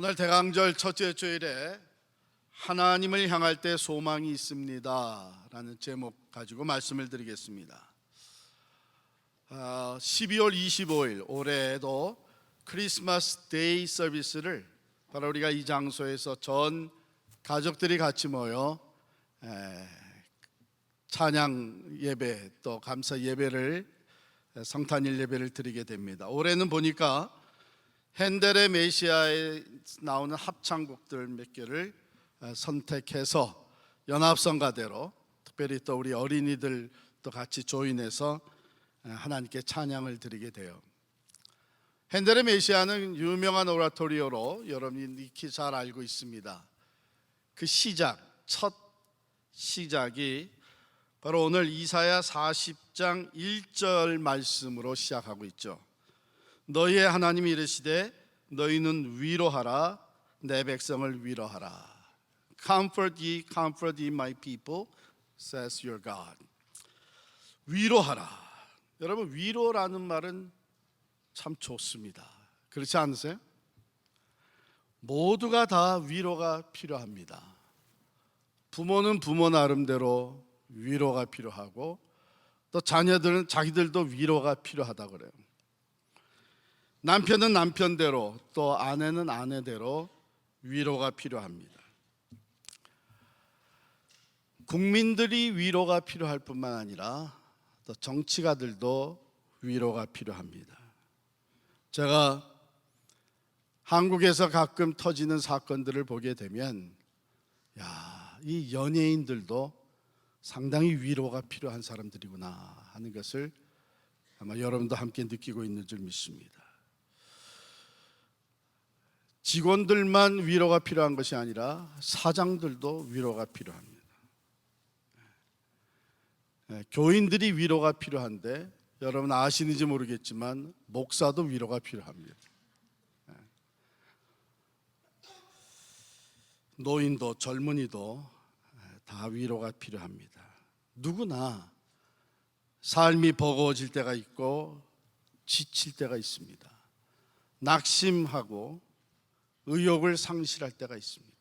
오늘 대강절 첫째 주일에 하나님을 향할 때 소망이 있습니다 라는 제목 가지고 말씀을 드리겠습니다. 아, 12월 25일 올해에도 크리스마스 데이 서비스를 바로 우리가 이 장소에서 전 가족들이 같이 모여 에, 찬양 예배 또 감사 예배를 성탄일 예배를 드리게 됩니다. 올해는 보니까 핸델의 메시아에 나오는 합창곡들 몇 개를 선택해서 연합성가대로 특별히 또 우리 어린이들 또 같이 조인해서 하나님께 찬양을 드리게 돼요. 핸델의 메시아는 유명한 오라토리오로 여러분이 익히 잘 알고 있습니다. 그 시작, 첫 시작이 바로 오늘 이사야 40장 1절 말씀으로 시작하고 있죠. 너희의 하나님이 이르시되 너희는 위로하라 내 백성을 위로하라. Comfort ye, comfort ye my people, says your God. 위로하라. 여러분 위로라는 말은 참 좋습니다. 그렇지 않으세요? 모두가 다 위로가 필요합니다. 부모는 부모 나름대로 위로가 필요하고 또 자녀들은 자기들도 위로가 필요하다 그래요. 남편은 남편대로 또 아내는 아내대로 위로가 필요합니다. 국민들이 위로가 필요할 뿐만 아니라 또 정치가들도 위로가 필요합니다. 제가 한국에서 가끔 터지는 사건들을 보게 되면 야, 이 연예인들도 상당히 위로가 필요한 사람들이구나 하는 것을 아마 여러분도 함께 느끼고 있는 줄 믿습니다. 직원들만 위로가 필요한 것이 아니라 사장들도 위로가 필요합니다. 예, 교인들이 위로가 필요한데 여러분 아시는지 모르겠지만 목사도 위로가 필요합니다. 예. 노인도 젊은이도 예, 다 위로가 필요합니다. 누구나 삶이 버거워질 때가 있고 지칠 때가 있습니다. 낙심하고 의욕을 상실할 때가 있습니다.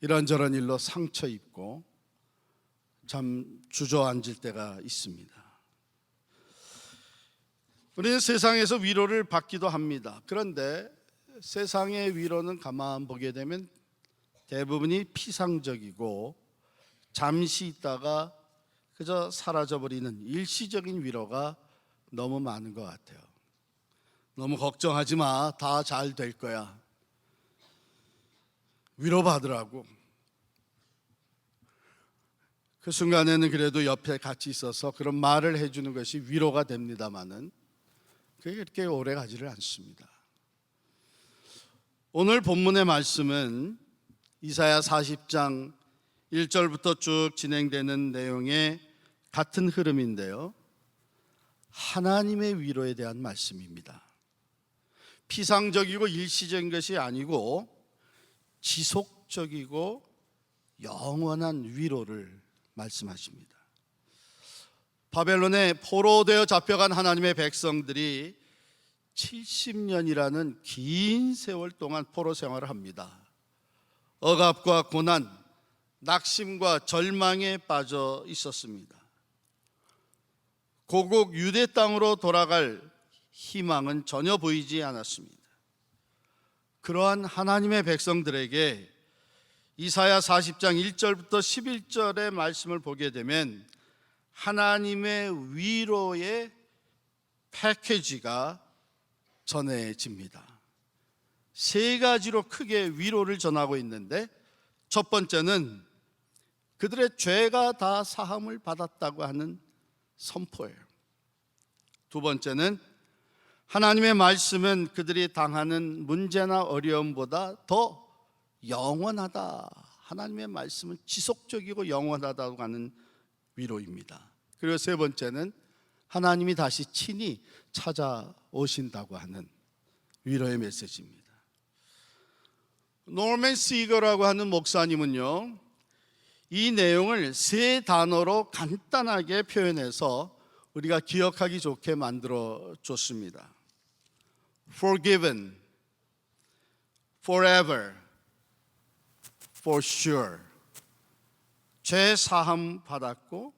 이런저런 일로 상처 입고 참 주저앉을 때가 있습니다. 우리는 세상에서 위로를 받기도 합니다. 그런데 세상의 위로는 가만 보게 되면 대부분이 피상적이고 잠시 있다가 그저 사라져버리는 일시적인 위로가 너무 많은 것 같아요. 너무 걱정하지 마. 다 잘 될 거야. 위로받으라고. 그 순간에는 그래도 옆에 같이 있어서 그런 말을 해주는 것이 위로가 됩니다마는 그게 그렇게 오래 가지를 않습니다. 오늘 본문의 말씀은 이사야 40장 1절부터 쭉 진행되는 내용의 같은 흐름인데요. 하나님의 위로에 대한 말씀입니다. 피상적이고 일시적인 것이 아니고 지속적이고 영원한 위로를 말씀하십니다. 바벨론에 포로되어 잡혀간 하나님의 백성들이 70년이라는 긴 세월 동안 포로 생활을 합니다. 억압과 고난, 낙심과 절망에 빠져 있었습니다. 고국 유대 땅으로 돌아갈 희망은 전혀 보이지 않았습니다. 그러한 하나님의 백성들에게 이사야 40장 1절부터 11절의 말씀을 보게 되면 하나님의 위로의 패키지가 전해집니다. 세 가지로 크게 위로를 전하고 있는데 첫 번째는 그들의 죄가 다 사함을 받았다고 하는 선포예요. 두 번째는 하나님의 말씀은 그들이 당하는 문제나 어려움보다 더 영원하다. 하나님의 말씀은 지속적이고 영원하다고 하는 위로입니다. 그리고 세 번째는 하나님이 다시 친히 찾아오신다고 하는 위로의 메시지입니다. 노맨 시거라고 하는 목사님은요, 이 내용을 세 단어로 간단하게 표현해서 우리가 기억하기 좋게 만들어 줬습니다. Forgiven, forever, for sure. 죄 사함 받았고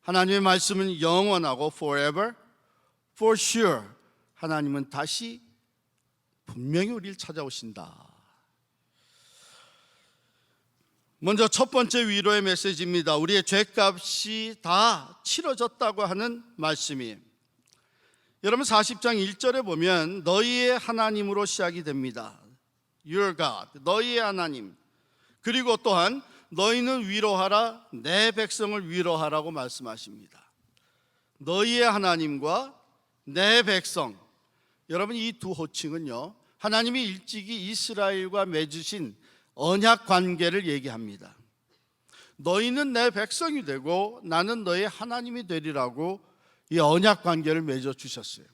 하나님의 말씀은 영원하고 forever, for sure. 하나님은 다시 분명히 우리를 찾아오신다. 먼저 첫 번째 위로의 메시지입니다. 우리의 죄값이 다 치러졌다고 하는 말씀이 여러분 40장 1절에 보면 너희의 하나님으로 시작이 됩니다. Your God, 너희의 하나님. 그리고 또한 너희는 위로하라 내 백성을 위로하라고 말씀하십니다. 너희의 하나님과 내 백성. 여러분 이 두 호칭은요. 하나님이 일찍이 이스라엘과 맺으신 언약 관계를 얘기합니다. 너희는 내 백성이 되고 나는 너의 하나님이 되리라고 이 언약 관계를 맺어 주셨어요.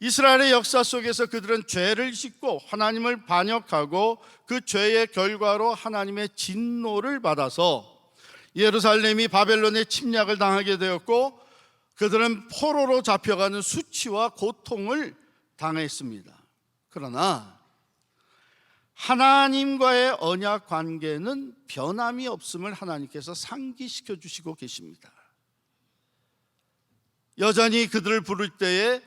이스라엘의 역사 속에서 그들은 죄를 짓고 하나님을 반역하고 그 죄의 결과로 하나님의 진노를 받아서 예루살렘이 바벨론의 침략을 당하게 되었고 그들은 포로로 잡혀가는 수치와 고통을 당했습니다. 그러나 하나님과의 언약 관계는 변함이 없음을 하나님께서 상기시켜 주시고 계십니다. 여전히 그들을 부를 때에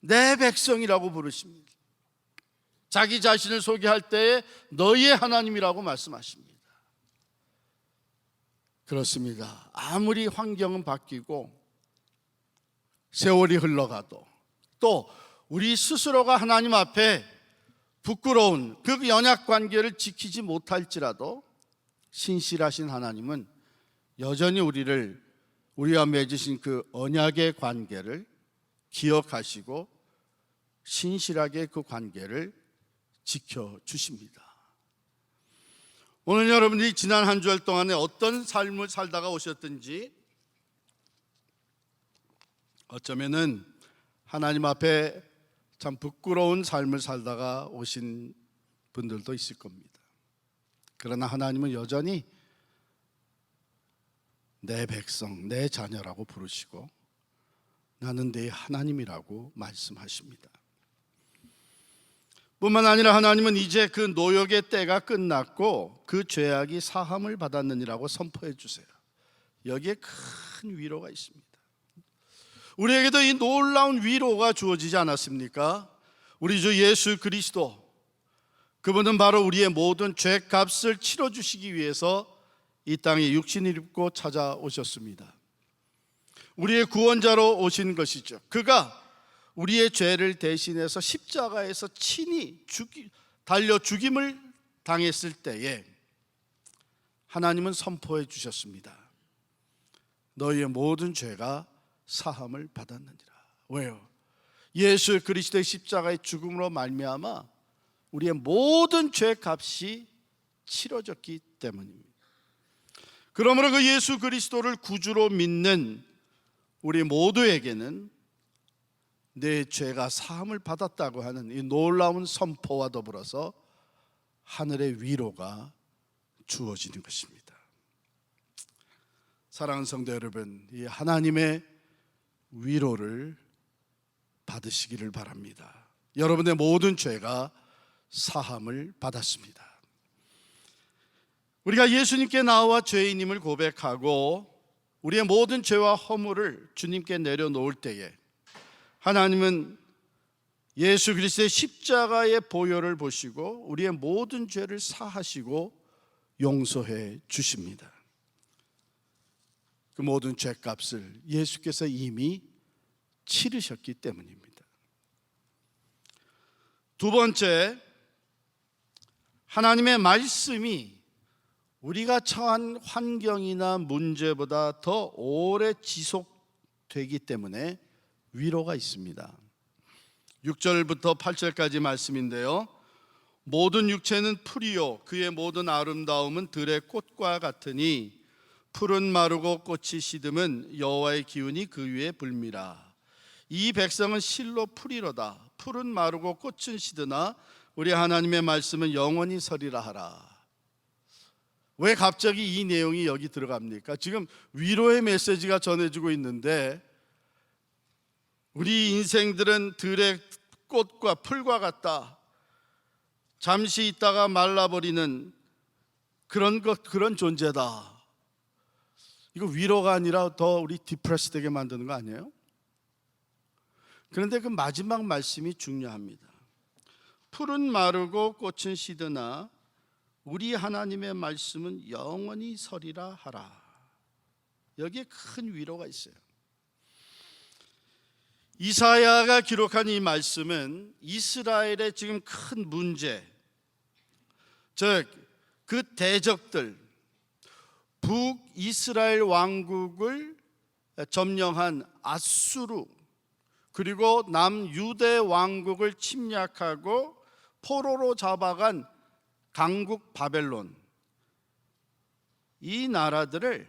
내 백성이라고 부르십니다. 자기 자신을 소개할 때에 너희의 하나님이라고 말씀하십니다. 그렇습니다. 아무리 환경은 바뀌고 세월이 흘러가도 또 우리 스스로가 하나님 앞에 부끄러운 그 연약 관계를 지키지 못할지라도 신실하신 하나님은 여전히 우리를 우리와 맺으신 그 언약의 관계를 기억하시고 신실하게 그 관계를 지켜 주십니다. 오늘 여러분들이 지난 한 주일 동안에 어떤 삶을 살다가 오셨든지 어쩌면은 하나님 앞에 참 부끄러운 삶을 살다가 오신 분들도 있을 겁니다. 그러나 하나님은 여전히 내 백성, 내 자녀라고 부르시고 나는 내 하나님이라고 말씀하십니다. 뿐만 아니라 하나님은 이제 그 노역의 때가 끝났고 그 죄악이 사함을 받았느니라고 선포해 주세요. 여기에 큰 위로가 있습니다. 우리에게도 이 놀라운 위로가 주어지지 않았습니까? 우리 주 예수 그리스도 그분은 바로 우리의 모든 죄값을 치러 주시기 위해서 이 땅에 육신을 입고 찾아오셨습니다. 우리의 구원자로 오신 것이죠. 그가 우리의 죄를 대신해서 십자가에서 친히 죽이, 달려 죽임을 당했을 때에 하나님은 선포해 주셨습니다. 너희의 모든 죄가 사함을 받았느니라. 왜요? 예수 그리스도의 십자가의 죽음으로 말미암아 우리의 모든 죄 값이 치러졌기 때문입니다. 그러므로 그 예수 그리스도를 구주로 믿는 우리 모두에게는 내 죄가 사함을 받았다고 하는 이 놀라운 선포와 더불어서 하늘의 위로가 주어지는 것입니다. 사랑하는 성도 여러분, 이 하나님의 위로를 받으시기를 바랍니다. 여러분의 모든 죄가 사함을 받았습니다. 우리가 예수님께 나와 죄인임을 고백하고 우리의 모든 죄와 허물을 주님께 내려놓을 때에 하나님은 예수 그리스도의 십자가의 보혈을 보시고 우리의 모든 죄를 사하시고 용서해 주십니다. 그 모든 죄값을 예수께서 이미 치르셨기 때문입니다. 두 번째, 하나님의 말씀이 우리가 처한 환경이나 문제보다 더 오래 지속되기 때문에 위로가 있습니다. 6절부터 8절까지 말씀인데요. 모든 육체는 풀이요 그의 모든 아름다움은 들의 꽃과 같으니 풀은 마르고 꽃이 시듬은 여호와의 기운이 그 위에 불미라. 이 백성은 실로 풀이로다. 풀은 마르고 꽃은 시드나 우리 하나님의 말씀은 영원히 서리라 하라. 왜 갑자기 이 내용이 여기 들어갑니까? 지금 위로의 메시지가 전해지고 있는데 우리 인생들은 들의 꽃과 풀과 같다. 잠시 있다가 말라버리는 그런 것 그런 존재다. 이거 위로가 아니라 더 우리 디프레스 되게 만드는 거 아니에요? 그런데 그 마지막 말씀이 중요합니다. 풀은 마르고 꽃은 시드나 우리 하나님의 말씀은 영원히 서리라 하라. 여기에 큰 위로가 있어요. 이사야가 기록한 이 말씀은 이스라엘의 지금 큰 문제, 즉 그 대적들 북 이스라엘 왕국을 점령한 아수르 그리고 남 유대 왕국을 침략하고 포로로 잡아간 강국 바벨론 이 나라들을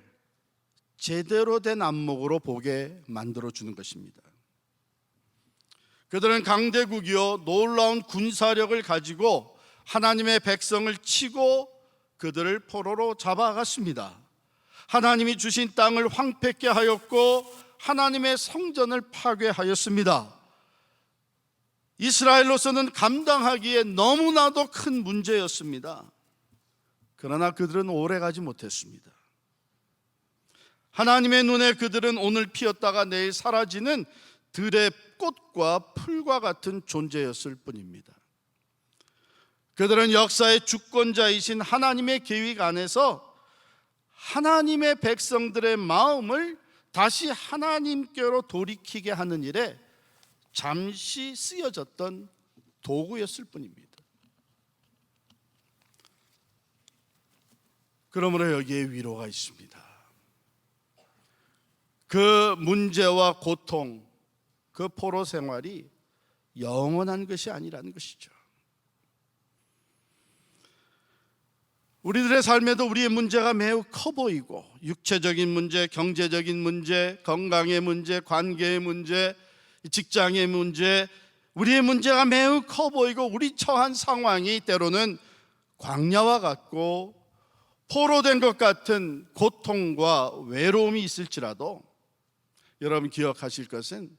제대로 된 안목으로 보게 만들어 주는 것입니다. 그들은 강대국이요 놀라운 군사력을 가지고 하나님의 백성을 치고 그들을 포로로 잡아갔습니다. 하나님이 주신 땅을 황폐케 하였고 하나님의 성전을 파괴하였습니다. 이스라엘로서는 감당하기에 너무나도 큰 문제였습니다. 그러나 그들은 오래 가지 못했습니다. 하나님의 눈에 그들은 오늘 피었다가 내일 사라지는 들의 꽃과 풀과 같은 존재였을 뿐입니다. 그들은 역사의 주권자이신 하나님의 계획 안에서 하나님의 백성들의 마음을 다시 하나님께로 돌이키게 하는 일에 잠시 쓰여졌던 도구였을 뿐입니다. 그러므로 여기에 위로가 있습니다. 그 문제와 고통, 그 포로 생활이 영원한 것이 아니라는 것이죠. 우리들의 삶에도 우리의 문제가 매우 커 보이고 육체적인 문제, 경제적인 문제, 건강의 문제, 관계의 문제, 직장의 문제, 우리의 문제가 매우 커 보이고 우리 처한 상황이 때로는 광야와 같고 포로된 것 같은 고통과 외로움이 있을지라도 여러분 기억하실 것은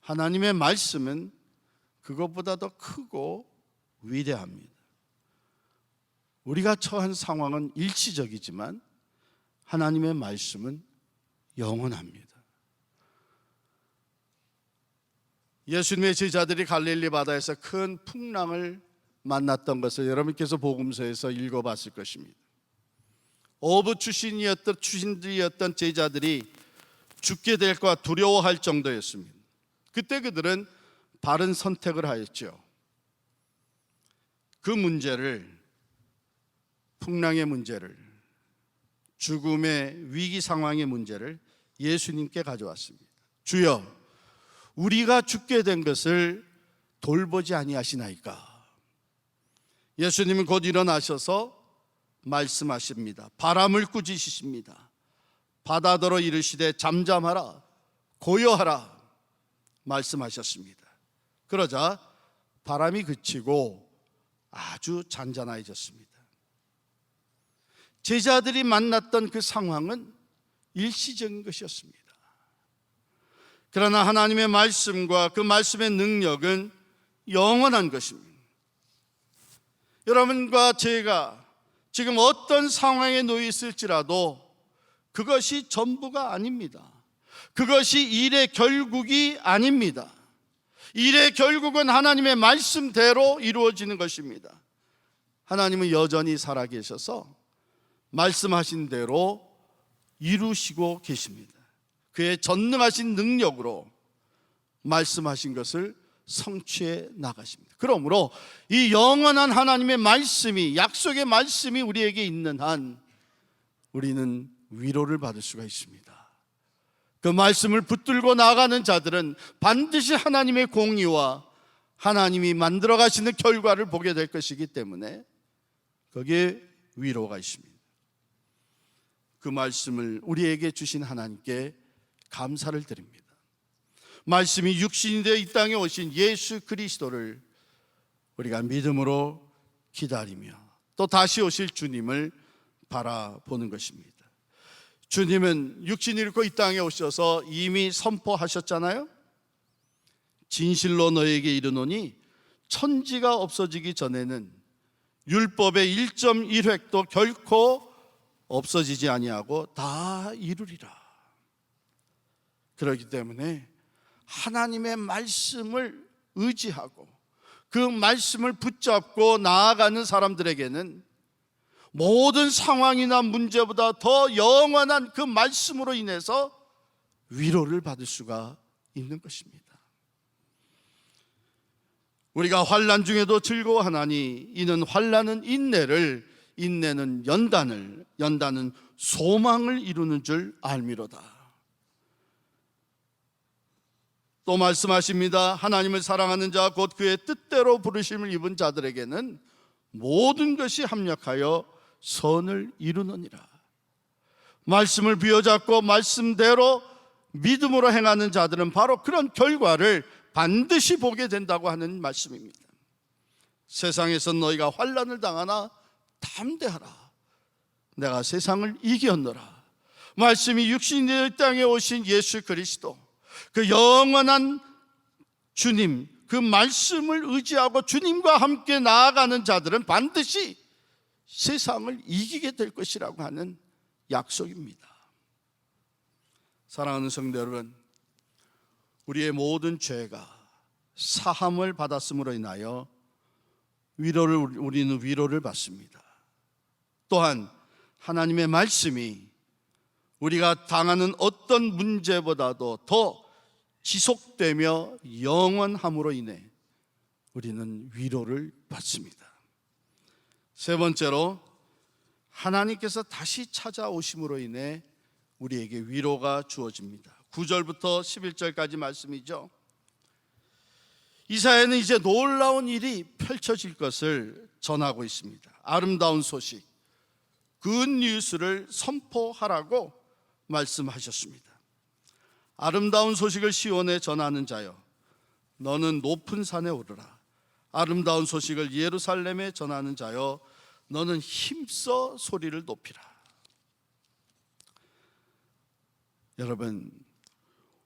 하나님의 말씀은 그것보다 더 크고 위대합니다. 우리가 처한 상황은 일시적이지만 하나님의 말씀은 영원합니다. 예수님의 제자들이 갈릴리 바다에서 큰 풍랑을 만났던 것을 여러분께서 복음서에서 읽어봤을 것입니다. 어부 출신이었던 출신들이었던 제자들이 죽게 될까 두려워할 정도였습니다. 그때 그들은 바른 선택을 하였죠. 그 문제를 풍랑의 문제를 죽음의 위기 상황의 문제를 예수님께 가져왔습니다. 주여, 우리가 죽게 된 것을 돌보지 아니하시나이까? 예수님은 곧 일어나셔서 말씀하십니다. 바람을 꾸짖으십니다. 바다더러 이르시되 잠잠하라, 고요하라 말씀하셨습니다. 그러자 바람이 그치고 아주 잔잔해졌습니다. 제자들이 만났던 그 상황은 일시적인 것이었습니다. 그러나 하나님의 말씀과 그 말씀의 능력은 영원한 것입니다. 여러분과 제가 지금 어떤 상황에 놓여 있을지라도 그것이 전부가 아닙니다. 그것이 일의 결국이 아닙니다. 일의 결국은 하나님의 말씀대로 이루어지는 것입니다. 하나님은 여전히 살아계셔서 말씀하신 대로 이루시고 계십니다. 그의 전능하신 능력으로 말씀하신 것을 성취해 나가십니다. 그러므로 이 영원한 하나님의 말씀이 약속의 말씀이 우리에게 있는 한 우리는 위로를 받을 수가 있습니다. 그 말씀을 붙들고 나가는 자들은 반드시 하나님의 공의와 하나님이 만들어 가시는 결과를 보게 될 것이기 때문에 거기에 위로가 있습니다. 그 말씀을 우리에게 주신 하나님께 감사를 드립니다. 말씀이 육신이 되어 이 땅에 오신 예수 그리스도를 우리가 믿음으로 기다리며 또 다시 오실 주님을 바라보는 것입니다. 주님은 육신을 입고 이 땅에 오셔서 이미 선포하셨잖아요. 진실로 너에게 이르노니 천지가 없어지기 전에는 율법의 1.1획도 결코 없어지지 아니하고 다 이루리라. 그렇기 때문에 하나님의 말씀을 의지하고 그 말씀을 붙잡고 나아가는 사람들에게는 모든 상황이나 문제보다 더 영원한 그 말씀으로 인해서 위로를 받을 수가 있는 것입니다. 우리가 환란 중에도 즐거워하나니 이는 환란은 인내를 인내는 연단을 연단은 소망을 이루는 줄 알미로다. 또 말씀하십니다. 하나님을 사랑하는 자 곧 그의 뜻대로 부르심을 입은 자들에게는 모든 것이 합력하여 선을 이루느니라. 말씀을 비워잡고 말씀대로 믿음으로 행하는 자들은 바로 그런 결과를 반드시 보게 된다고 하는 말씀입니다. 세상에서 너희가 환란을 당하나 담대하라. 내가 세상을 이겼노라. 말씀이 이 땅에 오신 예수 그리스도 그 영원한 주님 그 말씀을 의지하고 주님과 함께 나아가는 자들은 반드시 세상을 이기게 될 것이라고 하는 약속입니다. 사랑하는 성도 여러분, 우리의 모든 죄가 사함을 받았음으로 인하여 위로를 우리는 위로를 받습니다. 또한 하나님의 말씀이 우리가 당하는 어떤 문제보다도 더 지속되며 영원함으로 인해 우리는 위로를 받습니다. 세 번째로 하나님께서 다시 찾아오심으로 인해 우리에게 위로가 주어집니다. 9절부터 11절까지 말씀이죠. 이사야는 이제 놀라운 일이 펼쳐질 것을 전하고 있습니다. 아름다운 소식, 굿 뉴스를 선포하라고 말씀하셨습니다. 아름다운 소식을 시온에 전하는 자여, 너는 높은 산에 오르라. 아름다운 소식을 예루살렘에 전하는 자여, 너는 힘써 소리를 높이라. 여러분,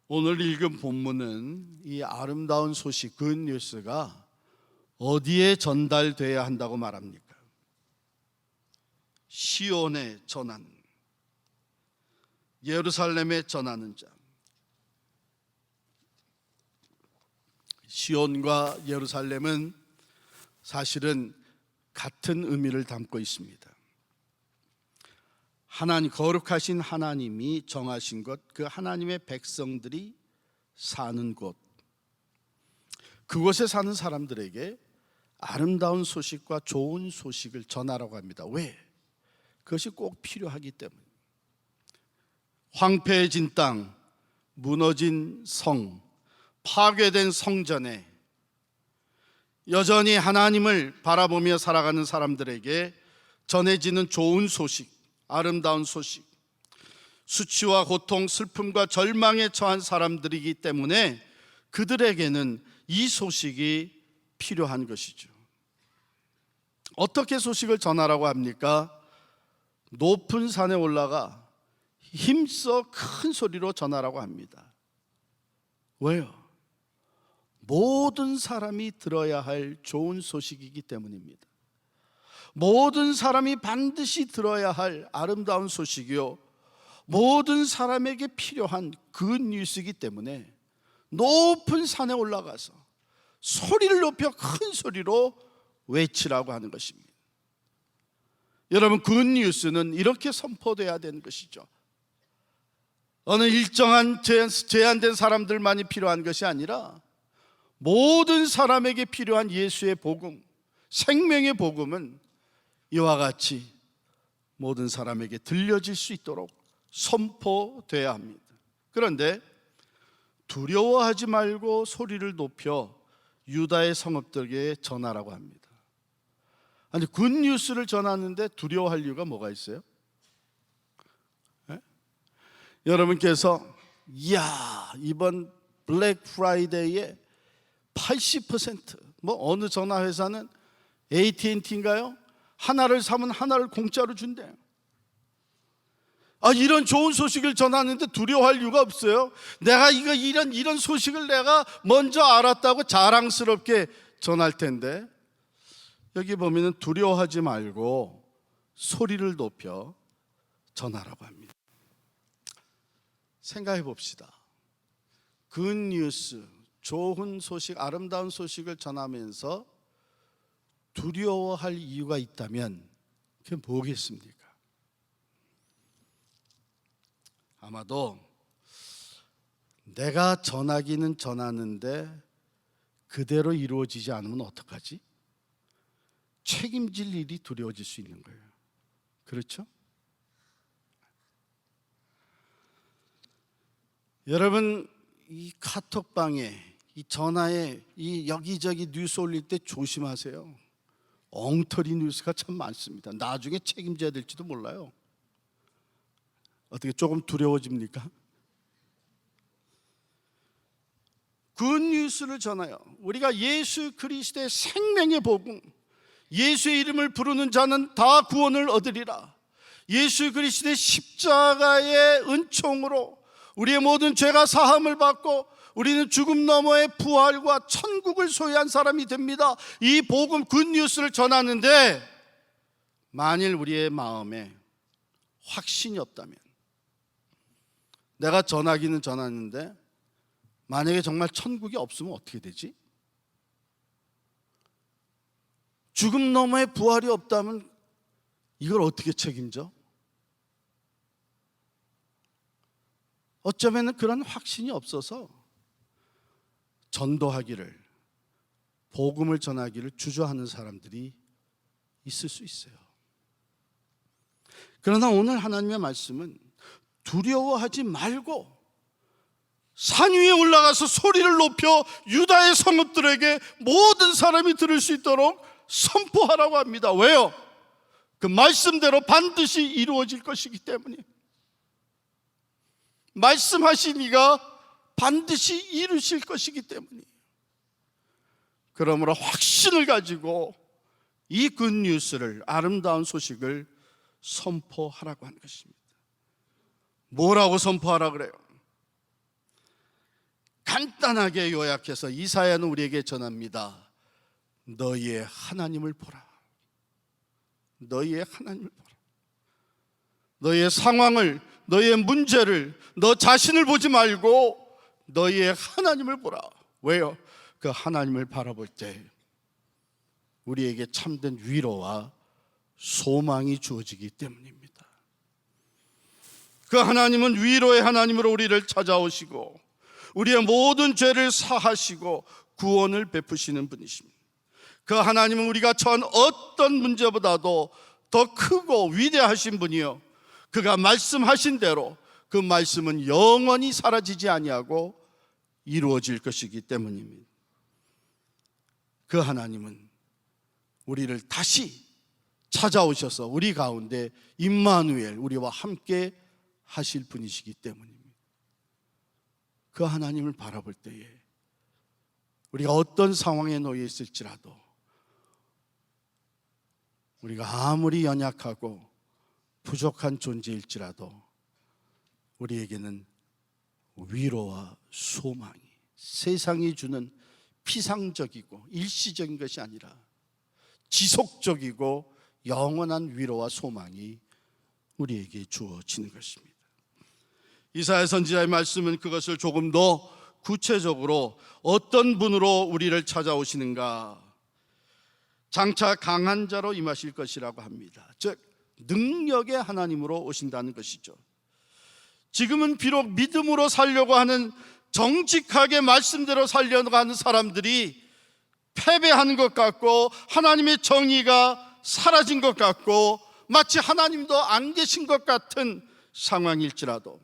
오늘 읽은 본문은 이 아름다운 소식, 그 굿뉴스가 어디에 전달돼야 한다고 말합니까? 시온에 전한, 예루살렘에 전하는 자. 시온과 예루살렘은 사실은 같은 의미를 담고 있습니다. 하나님 거룩하신 하나님이 정하신 것, 그 하나님의 백성들이 사는 곳. 그곳에 사는 사람들에게 아름다운 소식과 좋은 소식을 전하라고 합니다. 왜? 그것이 꼭 필요하기 때문에. 황폐해진 땅, 무너진 성, 파괴된 성전에 여전히 하나님을 바라보며 살아가는 사람들에게 전해지는 좋은 소식, 아름다운 소식, 수치와 고통, 슬픔과 절망에 처한 사람들이기 때문에 그들에게는 이 소식이 필요한 것이죠. 어떻게 소식을 전하라고 합니까? 높은 산에 올라가 힘써 큰 소리로 전하라고 합니다. 왜요? 모든 사람이 들어야 할 좋은 소식이기 때문입니다. 모든 사람이 반드시 들어야 할 아름다운 소식이요. 모든 사람에게 필요한 그 뉴스이기 때문에 높은 산에 올라가서 소리를 높여 큰 소리로 외치라고 하는 것입니다. 여러분, 그 뉴스는 이렇게 선포돼야 되는 것이죠. 어느 일정한 제한된 사람들만이 필요한 것이 아니라 모든 사람에게 필요한 예수의 복음, 생명의 복음은 이와 같이 모든 사람에게 들려질 수 있도록 선포돼야 합니다. 그런데 두려워하지 말고 소리를 높여 유다의 성읍들에게 전하라고 합니다. 아니 굿 뉴스를 전하는데 두려워할 이유가 뭐가 있어요? 네? 여러분께서 이야 이번 블랙 프라이데이에 80%뭐 어느 전화 회사는 AT&T인가요? 하나를 사면 하나를 공짜로 준대요. 아 이런 좋은 소식을 전하는데 두려워할 이유가 없어요. 내가 이거 이런 이런 소식을 내가 먼저 알았다고 자랑스럽게 전할 텐데 여기 보면은 두려워하지 말고 소리를 높여 전하라고 합니다. 생각해 봅시다. 굿뉴스, 좋은 소식, 아름다운 소식을 전하면서 두려워할 이유가 있다면 그게 뭐겠습니까? 아마도 내가 전하기는 전하는데 그대로 이루어지지 않으면 어떡하지? 책임질 일이 두려워질 수 있는 거예요. 그렇죠? 여러분 이 카톡방에 이 전화에 이 여기저기 뉴스 올릴 때 조심하세요. 엉터리 뉴스가 참 많습니다. 나중에 책임져야 될지도 몰라요. 어떻게 조금 두려워집니까? 굿 뉴스를 전하여 우리가 예수 그리스도의 생명의 복음 예수의 이름을 부르는 자는 다 구원을 얻으리라. 예수 그리스도의 십자가의 은총으로 우리의 모든 죄가 사함을 받고 우리는 죽음 너머의 부활과 천국을 소유한 사람이 됩니다. 이 복음 굿뉴스를 전하는데 만일 우리의 마음에 확신이 없다면 내가 전하기는 전하는데 만약에 정말 천국이 없으면 어떻게 되지? 죽음 너머의 부활이 없다면 이걸 어떻게 책임져? 어쩌면 그런 확신이 없어서 전도하기를 복음을 전하기를 주저하는 사람들이 있을 수 있어요. 그러나 오늘 하나님의 말씀은 두려워하지 말고 산 위에 올라가서 소리를 높여 유다의 성읍들에게 모든 사람이 들을 수 있도록 선포하라고 합니다. 왜요? 그 말씀대로 반드시 이루어질 것이기 때문에. 말씀하신 이가 반드시 이루실 것이기 때문에. 그러므로 확신을 가지고 이 굿뉴스를 아름다운 소식을 선포하라고 하는 것입니다. 뭐라고 선포하라 그래요? 간단하게 요약해서 이사야는 우리에게 전합니다. 너희의 하나님을 보라. 너희의 하나님을 보라. 너희의 상황을, 너희의 문제를, 너 자신을 보지 말고 너희의 하나님을 보라. 왜요? 그 하나님을 바라볼 때 우리에게 참된 위로와 소망이 주어지기 때문입니다. 그 하나님은 위로의 하나님으로 우리를 찾아오시고 우리의 모든 죄를 사하시고 구원을 베푸시는 분이십니다. 그 하나님은 우리가 처한 어떤 문제보다도 더 크고 위대하신 분이요. 그가 말씀하신 대로 그 말씀은 영원히 사라지지 아니하고 이루어질 것이기 때문입니다. 그 하나님은 우리를 다시 찾아오셔서 우리 가운데 임마누엘 우리와 함께 하실 분이시기 때문입니다. 그 하나님을 바라볼 때에 우리가 어떤 상황에 놓여 있을지라도 우리가 아무리 연약하고 부족한 존재일지라도 우리에게는 위로와 소망이 세상이 주는 피상적이고 일시적인 것이 아니라 지속적이고 영원한 위로와 소망이 우리에게 주어지는 것입니다. 이사야 선지자의 말씀은 그것을 조금 더 구체적으로 어떤 분으로 우리를 찾아오시는가 장차 강한 자로 임하실 것이라고 합니다. 즉 능력의 하나님으로 오신다는 것이죠. 지금은 비록 믿음으로 살려고 하는 정직하게 말씀대로 살려고 하는 사람들이 패배하는 것 같고 하나님의 정의가 사라진 것 같고 마치 하나님도 안 계신 것 같은 상황일지라도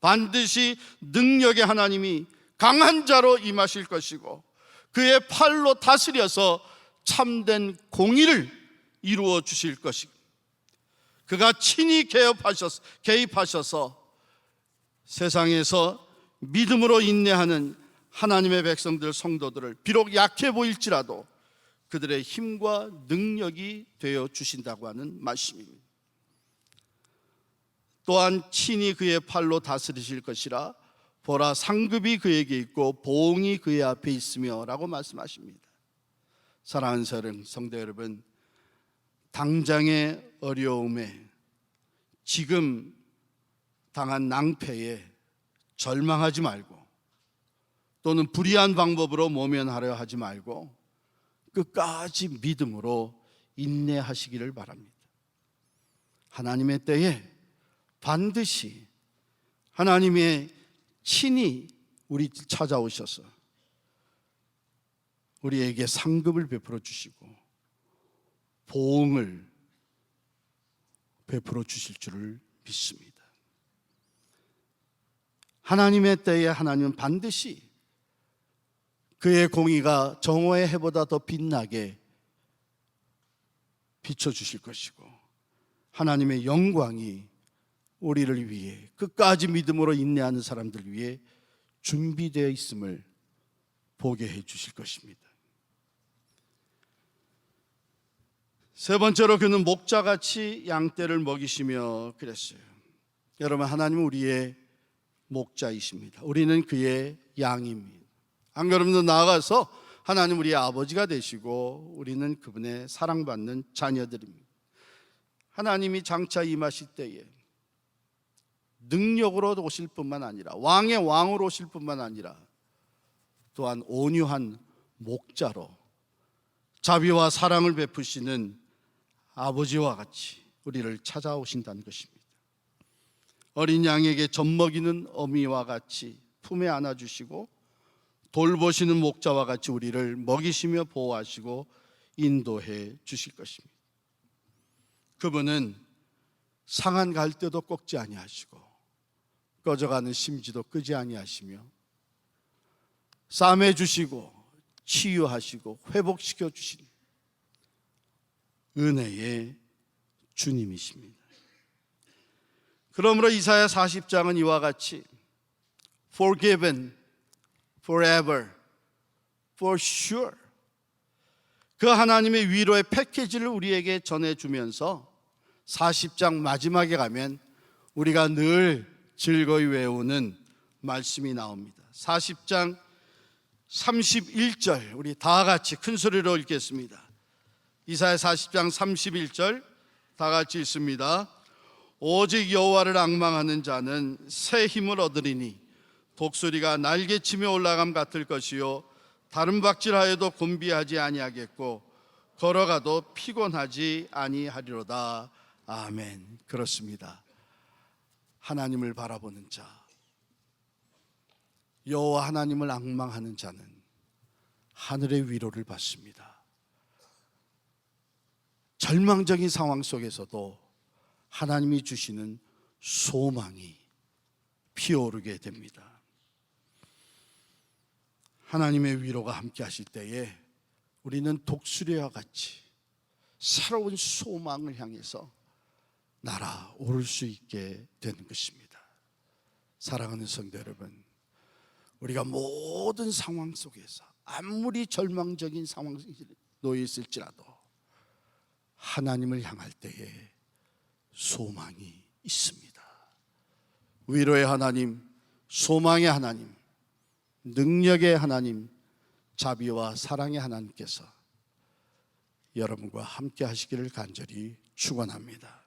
반드시 능력의 하나님이 강한 자로 임하실 것이고 그의 팔로 다스려서 참된 공의를 이루어 주실 것이고 그가 친히 개업하셔서, 개입하셔서 세상에서 믿음으로 인내하는 하나님의 백성들 성도들을 비록 약해 보일지라도 그들의 힘과 능력이 되어 주신다고 하는 말씀입니다. 또한 친히 그의 팔로 다스리실 것이라 보라 상급이 그에게 있고 보응이 그의 앞에 있으며라고 말씀하십니다. 사랑하는 사랑 성도 여러분, 당장의 어려움에 지금 당한 낭패에 절망하지 말고 또는 불의한 방법으로 모면하려 하지 말고 끝까지 믿음으로 인내하시기를 바랍니다. 하나님의 때에 반드시 하나님의 친히 우리 찾아오셔서 우리에게 상급을 베풀어 주시고 보응을 베풀어 주실 줄을 믿습니다. 하나님의 때에 하나님은 반드시 그의 공의가 정오의 해보다 더 빛나게 비춰 주실 것이고 하나님의 영광이 우리를 위해 끝까지 믿음으로 인내하는 사람들 위해 준비되어 있음을 보게 해 주실 것입니다. 세 번째로 그는 목자같이 양떼를 먹이시며 그랬어요. 여러분 하나님은 우리의 목자이십니다. 우리는 그의 양입니다. 안 그러면 나아가서 하나님 우리의 아버지가 되시고 우리는 그분의 사랑받는 자녀들입니다. 하나님이 장차 임하실 때에 능력으로 오실 뿐만 아니라 왕의 왕으로 오실 뿐만 아니라 또한 온유한 목자로 자비와 사랑을 베푸시는 아버지와 같이 우리를 찾아오신다는 것입니다. 어린 양에게 젖먹이는 어미와 같이 품에 안아주시고 돌보시는 목자와 같이 우리를 먹이시며 보호하시고 인도해 주실 것입니다. 그분은 상한 갈대도 꺾지 아니하시고 꺼져가는 심지도 끄지 아니하시며 싸매 주시고 치유하시고 회복시켜 주신 은혜의 주님이십니다. 그러므로 이사야 40장은 이와 같이 forgiven forever for sure 그 하나님의 위로의 패키지를 우리에게 전해 주면서 40장 마지막에 가면 우리가 늘 즐거이 외우는 말씀이 나옵니다. 40장 31절 우리 다 같이 큰 소리로 읽겠습니다. 이사야 40장 31절 다 같이 읽습니다. 오직 여호와를 앙망하는 자는 새 힘을 얻으리니 독수리가 날개치며 올라감 같을 것이요 다른 박질하여도 곤비하지 아니하겠고 걸어가도 피곤하지 아니하리로다. 아멘. 그렇습니다. 하나님을 바라보는 자 여호와 하나님을 앙망하는 자는 하늘의 위로를 받습니다. 절망적인 상황 속에서도 하나님이 주시는 소망이 피어오르게 됩니다. 하나님의 위로가 함께 하실 때에 우리는 독수리와 같이 새로운 소망을 향해서 날아오를 수 있게 되는 것입니다. 사랑하는 성도 여러분, 우리가 모든 상황 속에서 아무리 절망적인 상황에 놓여 있을지라도 하나님을 향할 때에 소망이 있습니다. 위로의 하나님, 소망의 하나님, 능력의 하나님, 자비와 사랑의 하나님께서 여러분과 함께 하시기를 간절히 축원합니다.